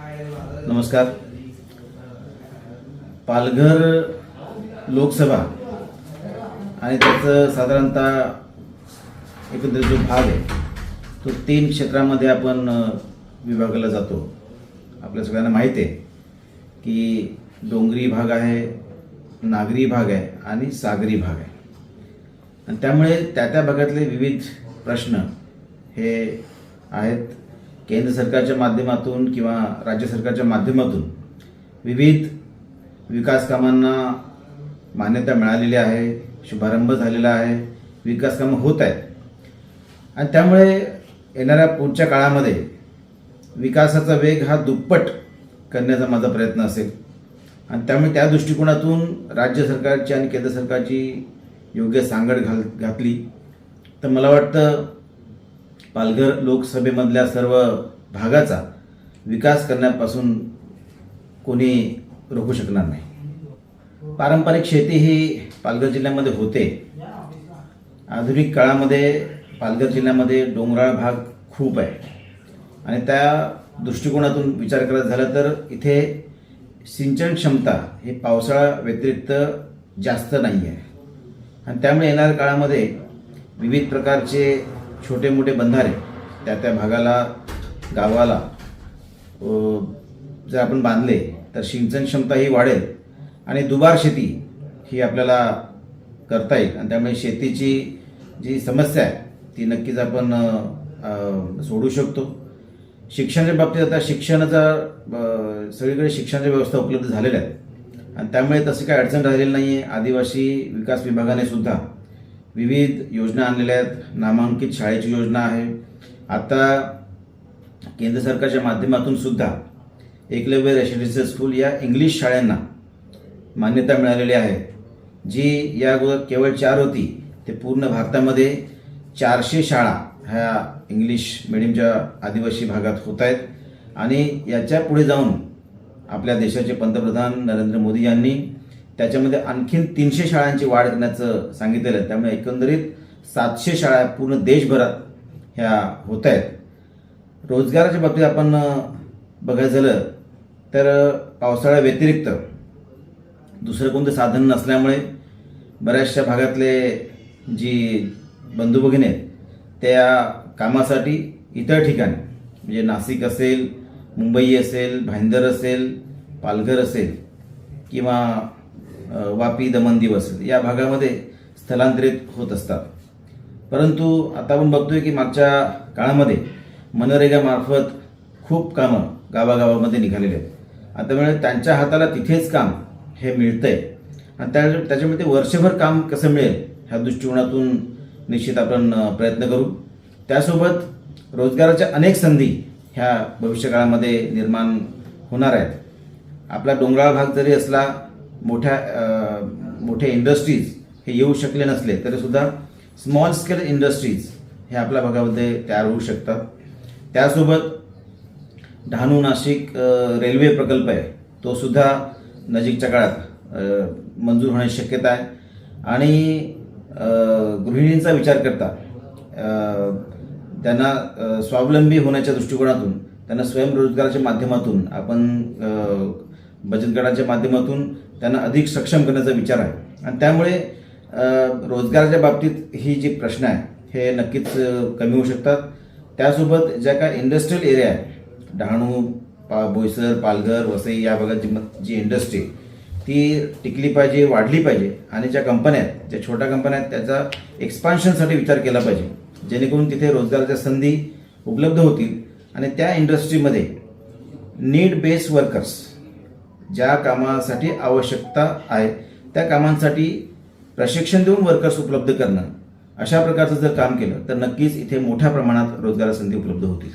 नमस्कार. पालघर लोकसभा आणि त्याचं साधारणतः एकंदरीत जो भाग आहे तो तीन क्षेत्रामध्ये आपण विभागाला जातो. आपल्या सगळ्यांना माहिती आहे की डोंगरी भाग आहे नागरी भाग आहे आणि सागरी भाग आहे. आणि त्यामुळे त्या त्या भागातले विविध प्रश्न हे आहेत. केंद्र सरकारच्या माध्यमातून किंवा राज्य सरकारच्या माध्यमातून विविध विकास कामांना मान्यता मिळालेली आहे शुभारंभ झालेला आहे विकास कामं होत आहेत. आणि त्यामुळे येणाऱ्या पुढच्या काळामध्ये विकासाचा वेग हा दुप्पट करण्याचा माझा प्रयत्न असेल. आणि त्यामुळे त्या दृष्टिकोनातून राज्य सरकारची आणि केंद्र सरकारची योग्य सांगड घाल घातली. तर मला वाटतं पालघर लोकसभेमधल्या सर्व भागाचा विकास करण्यापासून कोणी रोखू शकणार नाही. पारंपरिक शेती ही पालघर जिल्ह्यामध्ये होते. आधुनिक काळामध्ये पालघर जिल्ह्यामध्ये डोंगराळ भाग खूप आहे. आणि त्या दृष्टिकोनातून विचार करायचा झाला तर इथे सिंचन क्षमता हे पावसाळा व्यतिरिक्त जास्त नाही आहे आणि त्यामुळे येणाऱ्या काळामध्ये विविध प्रकारचे छोटे मोठे बंधारे त्या त्या भागाला गावाला जर आपण बांधले तर सिंचन क्षमता ही वाढेल आणि दुबार शेती ही आपल्याला करता येईल. आणि त्यामुळे शेतीची जी समस्या आहे ती नक्कीच आपण सोडू शकतो. शिक्षणाच्या बाबतीत आता शिक्षणाचा सगळीकडे शिक्षणाच्या व्यवस्था उपलब्ध झालेल्या आहेत. आणि त्यामुळे तशी काही अडचण राहिलेली नाही आहे आदिवासी विकास विभागाने सुद्धा विविध योजना आणलेल्या आहेत. नामांकित शाळेची योजना आहे. आता केंद्र सरकारच्या माध्यमातून सुद्धा एकलव्य रेसिडेन्शियल स्कूल या इंग्लिश शाळांना मान्यता मिळालेली आहे. जी या अगोदर केवळ चार होती. ते पूर्ण भारतामध्ये चारशे शाळा ह्या इंग्लिश मिडियमच्या आदिवासी भागात होत आहेत. आणि याच्यापुढे जाऊन आपल्या देशाचे पंतप्रधान नरेंद्र मोदी यांनी त्याच्यामध्ये आणखीन तीनशे शाळांची वाढ करण्याचं सांगितलेलं आहे. त्यामुळे एकंदरीत सातशे शाळा पूर्ण देशभरात ह्या होत आहेत रोजगाराच्या बाबतीत आपण बघायचं झालं तर पावसाळ्याव्यतिरिक्त पावसाळ्या व्यतिरिक्त दुसरं कोणतं साधन नसल्यामुळे बऱ्याचशा भागातले जी बंधू भगिनी आहेत त्या कामासाठी इतर ठिकाणी म्हणजे नाशिक असेल मुंबई असेल भाईंदर असेल पालघर असेल किंवा वापी दमन दिवस या भागामध्ये स्थलांतरित होत असतात. परंतु आता आपण बघतोय की मागच्या काळामध्ये मनरेगामार्फत खूप कामं गावागावामध्ये निघालेली आहेत. आता म्हणजे त्यांच्या हाताला तिथेच काम हे मिळतंय. आणि त्या त्याच्यामध्ये ते वर्षभर काम कसं मिळेल ह्या दृष्टिकोनातून निश्चित आपण प्रयत्न करू. त्यासोबत रोजगाराच्या अनेक संधी ह्या भविष्यकाळामध्ये निर्माण होणार आहेत. आपला डोंगराळ भाग जरी असला मोठ्या मोठे इंडस्ट्रीज हे येऊ शकले नसले तरीसुद्धा स्मॉल स्केल इंडस्ट्रीज हे आपल्या भागामध्ये तयार होऊ शकतात. त्यासोबत डहाणू नाशिक रेल्वे प्रकल्प आहे तो सुद्धा नजीकच्या काळात मंजूर होण्याची शक्यता आहे. आणि गृहिणींचा विचार करता त्यांना स्वावलंबी होण्याच्या दृष्टिकोनातून त्यांना स्वयंरोजगाराच्या माध्यमातून आपण बचत गटाच्या माध्यमातून त्यांना अधिक सक्षम करण्याचा विचार आहे. आणि त्यामुळे रोजगाराच्या बाबतीत ही जी प्रश्न आहे हे नक्कीच कमी होऊ शकतात. त्यासोबत ज्या काय इंडस्ट्रियल एरिया आहे डहाणू पा बोईसर पालघर वसई या भागात जी जी इंडस्ट्री ती टिकली पाहिजे वाढली पाहिजे. आणि ज्या कंपन्या आहेत ज्या छोट्या कंपन्या आहेत त्याचा एक्सपान्शनसाठी विचार केला पाहिजे. जेणेकरून तिथे रोजगाराच्या संधी उपलब्ध होतील. आणि त्या इंडस्ट्रीमध्ये नीड बेस वर्कर्स ज्या कामासाठी आवश्यकता आहे त्या कामांसाठी प्रशिक्षण देऊन वर्कर्स उपलब्ध करणं. अशा प्रकारचं जर काम केलं तर नक्कीच इथे मोठ्या प्रमाणात रोजगार संधी उपलब्ध होतील.